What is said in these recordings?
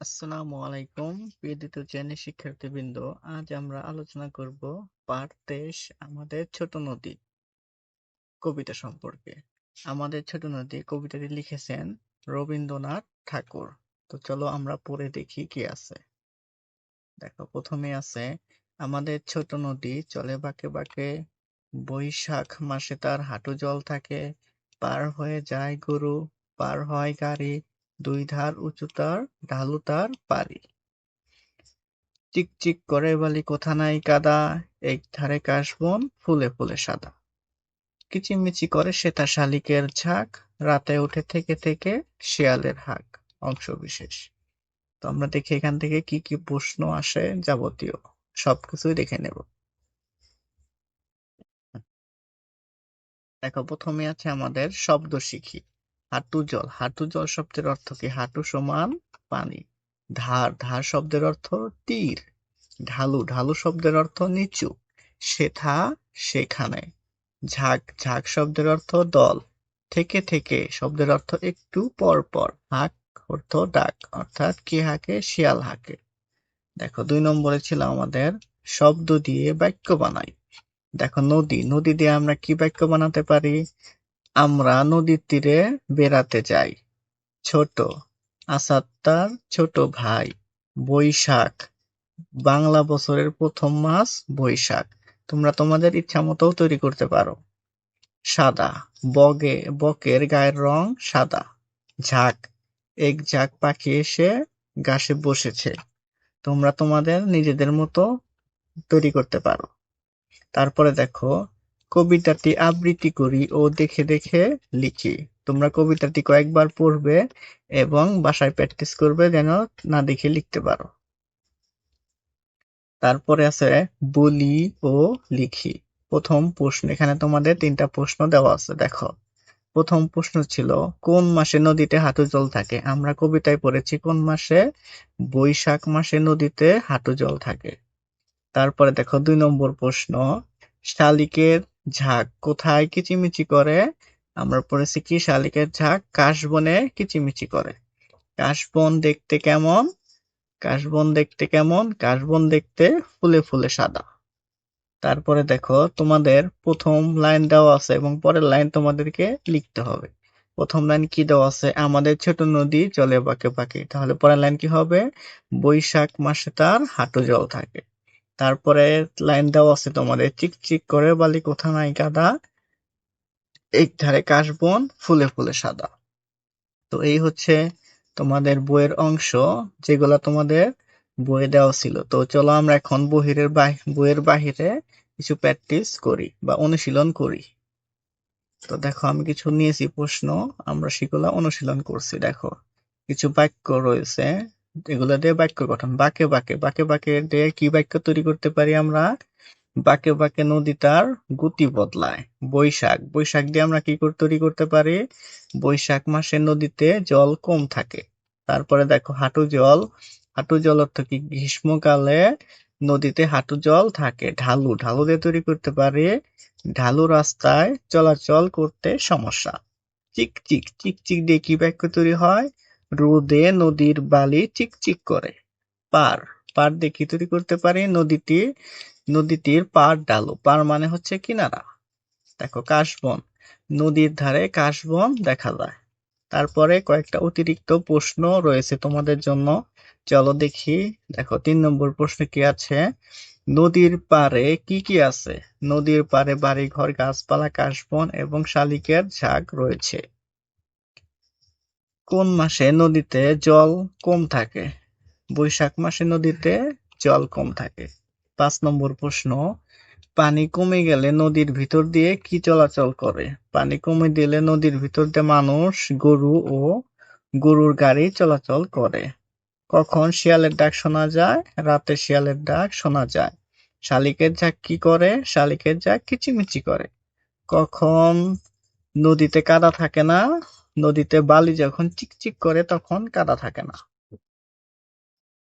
আসসালামু আলাইকুম, প্রিয় দ্বিতীয় শিক্ষার্থীবৃন্দ। আজ আমরা আলোচনা করব পাঠ তেইশ আমাদের ছোট নদী কবিতা সম্পর্কে। আমাদের ছোট নদী কবিতাটি লিখেছেন রবীন্দ্রনাথ ঠাকুর। তো চলো আমরা পড়ে দেখি কি আছে। দেখো, প্রথমে আছে, আমাদের ছোট নদী চলে বাঁকে বাঁকে, বৈশাখ মাসে তার হাঁটু জল থাকে। পার হয়ে যায় গরু, পার হয় গাড়ি দুই ধার উঁচু তার, ঢালু তার পারি। চিকচিক করে বালি কোথা নাই কাদা, এক ধারে কাশবন ফুলে ফুলে সাদা। কিচিমিচি করে শ্বেতা শালিকের ঝাঁক, রাতে উঠে থেকে থেকে শিয়ালের হাঁক, অংশ বিশেষ। তো আমরা দেখি এখান থেকে কি কি প্রশ্ন আসে যাবতীয়, সবকিছুই দেখে নেব। দেখো, প্রথমে আছে আমাদের শব্দ শিখি। হাঁটু জল। হাঁটু জল শব্দের অর্থ কি? হাঁটু সমান পানি। ধার। ধার শব্দের অর্থ তীর। ঢালু। ঢালু শব্দের অর্থ নিচু। সেথা সেখানে। ঝাঁক। ঝাঁক শব্দের অর্থ দল। থেকে থেকে শব্দের অর্থ একটু পর পর। হাঁক অর্থ ডাক। অর্থাৎ কে হাঁকে? শিয়াল হাঁকে। দেখো, দুই নম্বরে ছিল আমাদের শব্দ দিয়ে বাক্য বানাই। দেখো, নদী। নদী দিয়ে আমরা কি বাক্য বানাতে পারি? আমরা নদীর তীরে বেড়াতে যাই। ছোট আসাদ তার ছোট ভাই বৈশাখ। বাংলা বছরের প্রথম মাস বৈশাখ। তোমরা তোমাদের ইচ্ছা মতো তৈরি করতে পারো। সাদা বগে, বকের গায়ের রং সাদা। ঝাঁক, এক ঝাঁক পাখি এসে গাছে বসেছে। তোমরা তোমাদের নিজেদের মতো তৈরি করতে পারো। তারপরে দেখো কবিতাটি আবৃত্তি করি ও দেখে দেখে লিখি। তোমরা কবিতাটি কয়েকবার পড়বে এবং বাসায় প্র্যাকটিস করবে যেন না দেখে লিখতে পারো। তারপরে আছে বলি ও লিখি। প্রথম প্রশ্ন, এখানে তোমাদের তিনটা প্রশ্ন দেওয়া আছে, দেখো। প্রথম প্রশ্ন ছিল, কোন মাসে নদীতে হাঁটু জল থাকে? আমরা কবিতায় পড়েছি, কোন মাসে? বৈশাখ মাসে নদীতে হাঁটু জল থাকে। তারপরে দেখো, দুই নম্বর প্রশ্ন, শালিকের ঝাঁক কোথায় কিচিমিচি করে? আমরা পড়েছি কি শালিকের ঝাঁক? কাশবনে কিচিমিচি করে। কাশবন দেখতে কেমন? কাশবন দেখতে কেমন? কাশবন দেখতে ফুলে ফুলে সাদা। তারপরে দেখো, তোমাদের প্রথম লাইন দেওয়া আছে এবং পরের লাইন তোমাদেরকে লিখতে হবে। প্রথম লাইন কি দেওয়া আছে? আমাদের ছোট নদী চলে বাঁকে বাঁকে। তাহলে পরের লাইন কি হবে? বৈশাখ মাসে তার হাঁটু জল থাকে। তারপরে লাইন দেওয়া আছে তোমাদের চিকচিক করে বালি কোথা নাই কাদা এক ধারে কাশবন ফুলে ফুলে সাদা। তো এই হচ্ছে তোমাদের বইয়ের অংশ, যেগুলা তোমাদের বইয়ে দেওয়া ছিল। তো চলো আমরা এখন বহিরের বইয়ের বাহিরে কিছু প্র্যাকটিস করি বা অনুশীলন করি। তো দেখো আমি কিছু নিয়েছি প্রশ্ন, আমরা সেগুলা অনুশীলন করছি। দেখো, কিছু বাক্য রয়েছে। এগুলো দিয়ে বাক্য গঠন। বাকে বাকে বাকে বাকে দিয়ে কি বাক্য তৈরি করতে পারি আমরা? বাকে বাকে নদী তার গতি বদলায়। বৈশাখ। বৈশাখ দিয়ে আমরা কি তৈরি করতে পারি? বৈশাখ মাসে নদীতে জল কম থাকে। তারপরে দেখো হাঁটু জল। হাঁটু জল অর্থ কি? গ্রীষ্মকালে নদীতে হাঁটু জল থাকে। ঢালু। ঢালু দিয়ে তৈরি করতে পারি। ঢালু রাস্তায় চলাচল করতে সমস্যা। চিক চিক চিক চিক দিয়ে কি বাক্য তৈরি হয়? রোদে নদীর বালি চিকচিক করে। পার পার দিয়ে কি তৈরি করতে পারি? নদীটি, নদীটির পার ডালো। পার মানে হচ্ছে কিনারা। দেখো, কাশবন। নদীর ধারে কাশবন দেখা যায়। তারপরে কয়েকটা অতিরিক্ত প্রশ্ন রয়েছে তোমাদের জন্য। চলো দেখি। দেখো, তিন নম্বর প্রশ্ন কি আছে? নদীর পারে কি কি আছে? নদীর পারে বাড়ি ঘর গাছপালা, কাশবন এবং শালিকের ঝাঁক রয়েছে। কোন মাসে নদীতে জল কম থাকে? বৈশাখ মাসে নদীতে জল কম থাকে। পাঁচ নম্বর প্রশ্ন, পানি কমে গেলে নদীর ভিতর দিয়ে কি চলাচল করে? পানি কমে দিলে নদীর ভিতর দিয়ে মানুষ, গরু ও গরুর গাড়ি চলাচল করে। কখন শিয়ালের ডাক শোনা যায়? রাতে শিয়ালের ডাক শোনা যায়। শালিকের ঝাঁক কি করে? শালিকের ঝাঁক কিচিমিচি করে। কখন নদীতে কাদা থাকে না? নদীতে বালি যখন চিকচিক করে তখন কাদা থাকে না।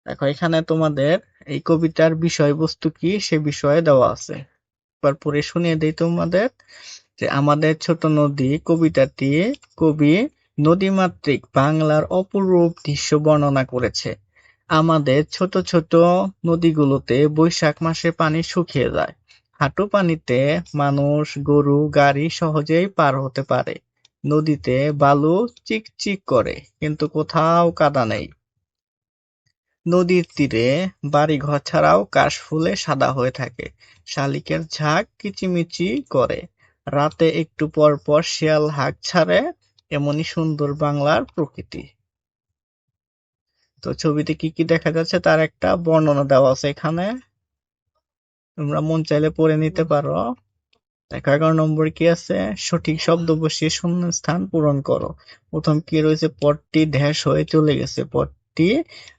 দেখো, এখানে তোমাদের এই কবিতার বিষয়বস্তু কি সে বিষয়ে দেওয়া আছে। একবার পরে শুনিয়ে দেই তোমাদের যে আমাদের ছোট নদী কবিতাটি কবি নদীমাতৃক বাংলার অপরূপ দৃশ্য বর্ণনা করেছে। আমাদের ছোট ছোট নদীগুলোতে বৈশাখ মাসে পানি শুকিয়ে যায়। হাঁটু পানিতে মানুষ গরু, গাড়ি সহজেই পার হতে পারে। নদীতে বালু চিকচিক করে, কিন্তু কোথাও কাদা নেই। নদীর তীরে বাড়িঘর ছাড়াও কাশফুলে সাদা হয়ে থাকে। শালিকের ঝাঁক কিচিমিচি করে। রাতে একটু পর পর শিয়াল হাঁক ছাড়ে এমনই সুন্দর বাংলার প্রকৃতি। তো ছবিতে কি কি দেখা যাচ্ছে তার একটা বর্ণনা দেওয়া আছে এখানে। তোমরা মন চাইলে পড়ে নিতে পারো। এগারো নম্বর কি আছে? সঠিক শব্দ বসিয়ে শূন্য স্থান পূরণ করো। প্রথম কি রয়েছে? পথটি ঢ্যাস হয়ে চলে গেছে। পথটি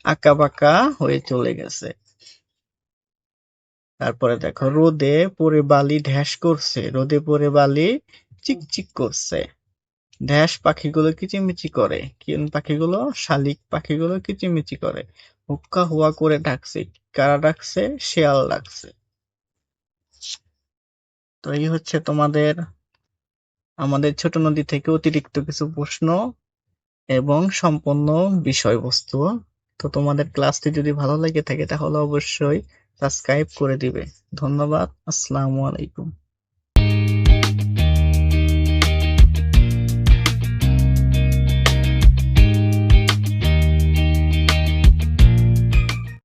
আঁকা বাঁকা হয়ে চলে গেছে। তারপরে দেখো, রোদে পরে বালি ঢ্যাস করছে। রোদে পরে বালি চিকচিক করছে। ঢ্যাস পাখিগুলো কিচিমিচি করে। কোন পাখিগুলো? শালিক পাখিগুলো কিচিমিচি করে। হুক্কা হুয়া করে ডাকছে। কারা ডাকছে? শেয়াল ডাকছে। তো এই হচ্ছে তোমাদের আমাদের ছোট নদী থেকে অতিরিক্ত কিছু প্রশ্ন এবং সম্পূর্ণ বিষয়বস্তু। তো তোমাদের ক্লাসটি যদি ভালো লেগে থাকে তাহলে অবশ্যই সাবস্ক্রাইব করে দিবে। ধন্যবাদ, আসসালামু আলাইকুম।